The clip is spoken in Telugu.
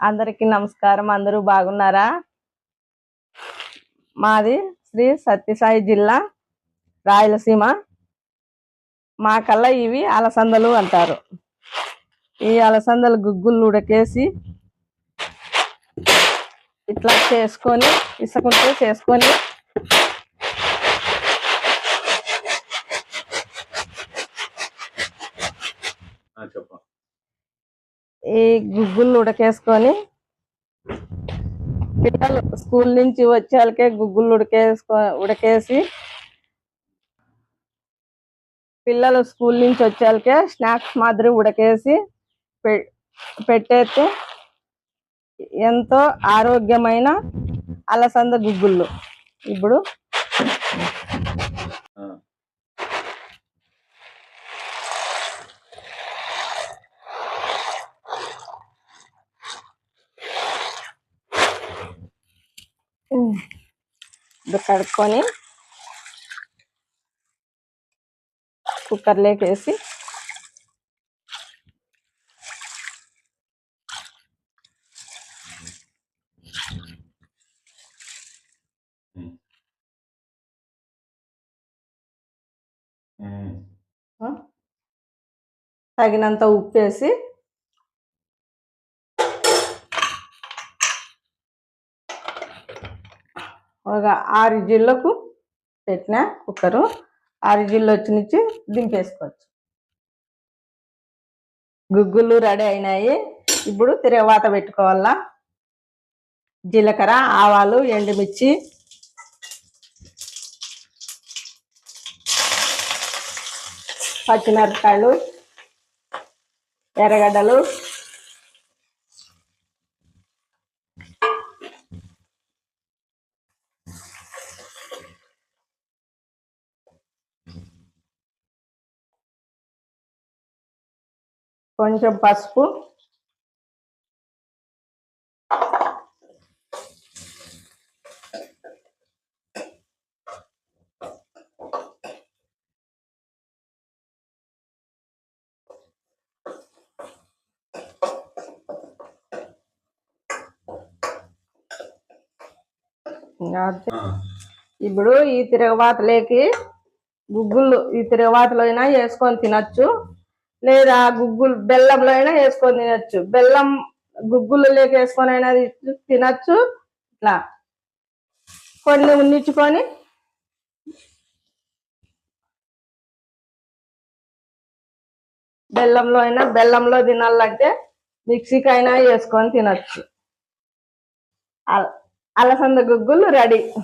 అందరికీ నమస్కారం. అందరూ బాగున్నారా? మాది శ్రీ సత్యసాయి జిల్లా రాయలసీమ. మా కల్లా ఇవి అలసందలు అంటారు. ఈ అలసందలు గుగ్గులు ఉడకేసి ఇట్లా చేసుకొని ఇసుకుంటే చేసుకొని ఈ గుగ్గులు ఉడకేసుకొని పిల్లలు స్కూల్ నుంచి వచ్చేళ్ళకే గుగ్గులు ఉడకేసుకో ఉడకేసి పిల్లలు స్కూల్ నుంచి వచ్చేళ్ళకే స్నాక్స్ మాదిరి ఉడకేసి పె- పెట్టేస్తే ఎంతో ఆరోగ్యమైన అలసంద గుగ్గుళ్ళు. ఇప్పుడు ఇది కడుక్కొని కుక్కర్లోకి వేసి తగినంత ఉప్పు వేసి ఒక ఆరు జిల్లకు పెట్టిన కుక్కరు. ఆరు జిల్లు వచ్చి నుంచి దింపేసుకోవచ్చు. గుగ్గులు రెడీ అయినాయి. ఇప్పుడు తిరగవాత పెట్టుకోవాలా? జీలకర్ర ఆవాలు ఎండుమిర్చి. పచ్చిమిరపకాయలు ఎర్రగడ్డలు. కొంచెం పసుపు. ఇప్పుడు ఈ తిరగబాతలోకి గుగ్గులు ఈ తిరగబాతలో అయినా వేసుకొని తినచ్చు. లేదా గుగ్గులు బెల్లంలో అయినా వేసుకొని తినచ్చు. బెల్లం గుగ్గులు లేక వేసుకొని అయినా తినచ్చు. ఇట్లా. కొన్ని ఉన్నించుకొని బెల్లంలో అయినా బెల్లంలో తినాలంటే మిక్సీకి అయినా వేసుకొని తినచ్చు. అల- అలసంద గుగ్గులు రెడీ.